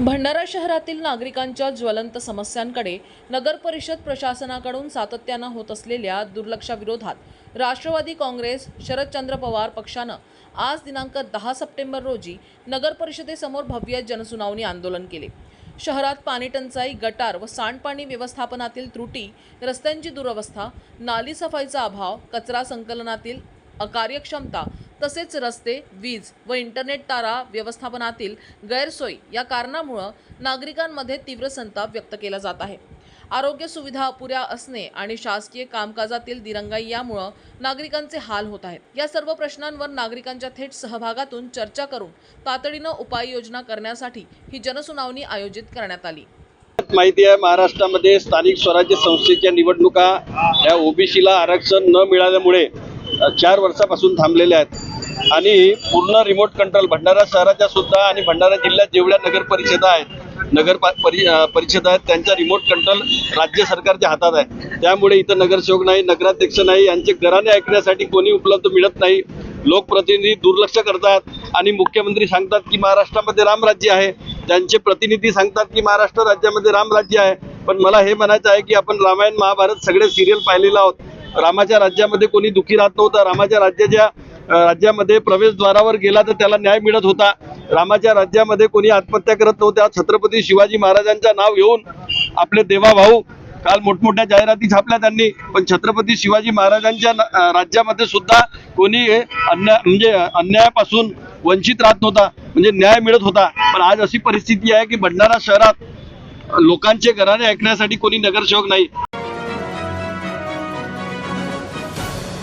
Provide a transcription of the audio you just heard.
भंडारा शहरातील नागरिकांच्या ज्वलंत समस्यांकडे नगर परिषद प्रशासनाकडून सातत्यानं होत असलेल्या दुर्लक्षाविरोधात राष्ट्रवादी काँग्रेस शरदचंद्र पवार पक्षानं आज दिनांक दहा सप्टेंबर रोजी नगर परिषदेसमोर भव्य जनसुनावणी आंदोलन केले. शहरात पाणीटंचाई गटार व सांडपाणी व्यवस्थापनातील त्रुटी रस्त्यांची दुरवस्था नाली सफाईचा अभाव कचरा संकलनातील अकार्यक्षमता तसेच रस्ते वीज व इंटरनेट तारा व्यवस्थापनातील गैरसोय या कारणामुळं नागरिकांमध्ये तीव्र संताप व्यक्त केला जात आहे. आरोग्य सुविधा अपुऱ्या असणे आणि शासकीय कामकाजातील दिरंगाई यामुळं नागरिकांचे हाल होत आहेत. या सर्व प्रश्नांवर नागरिकांच्या थेट सहभागातून चर्चा करून तातडीनं उपाययोजना करण्यासाठी ही जनसुनावणी आयोजित करण्यात आली. माहिती आहे महाराष्ट्रामध्ये स्थानिक स्वराज्य संस्थेच्या निवडणुका या ओबीसीला आरक्षण न मिळाल्यामुळे चार वर्षापासून थांबलेल्या आहेत. आणि पूर्ण रिमोट कंट्रोल भंडारा शहराच्या सुद्धा आणि भंडारा जिल्ह्यात जेवढ्या नगर परिषदा आहेत नगर परि परिषद आहेत त्यांचा रिमोट कंट्रोल राज्य सरकारच्या हातात आहे. त्यामुळे इथं नगरसेवक नाही नगराध्यक्ष नाही यांचे घराने ऐकण्यासाठी कोणी उपलब्ध मिळत नाही. लोकप्रतिनिधी दुर्लक्ष करतात आणि मुख्यमंत्री सांगतात की महाराष्ट्रामध्ये रामराज्य आहे. त्यांचे प्रतिनिधी सांगतात की महाराष्ट्र राज्यामध्ये रामराज्य आहे. पण मला हे म्हणायचं आहे की आपण रामायण महाभारत सगळे सिरियल पाहिलेलं आहोत. रामाच्या राज्यामध्ये कोणी दुखी राहत नव्हतं. रामाच्या राज्याच्या राज्यामध्ये प्रवेशद्वारावर गेला तर त्याला न्याय मिळत होता. रामाच्या राज्यामध्ये कोणी आत्महत्या करत नव्हत्या छत्रपती शिवाजी महाराजांचं नाव घेऊन आपले देवाभाऊ काल मोठमोठ्या जाहिराती छापल्या त्यांनी. पण छत्रपती शिवाजी महाराजांच्या राज्यामध्ये सुद्धा कोणी अन्याय म्हणजे अन्यायापासून वंचित राहत नव्हता. म्हणजे न्याय मिळत होता. पण आज अशी परिस्थिती आहे की भंडारा शहरात लोकांचे घराने ऐकण्यासाठी कोणी नगरसेवक नाही.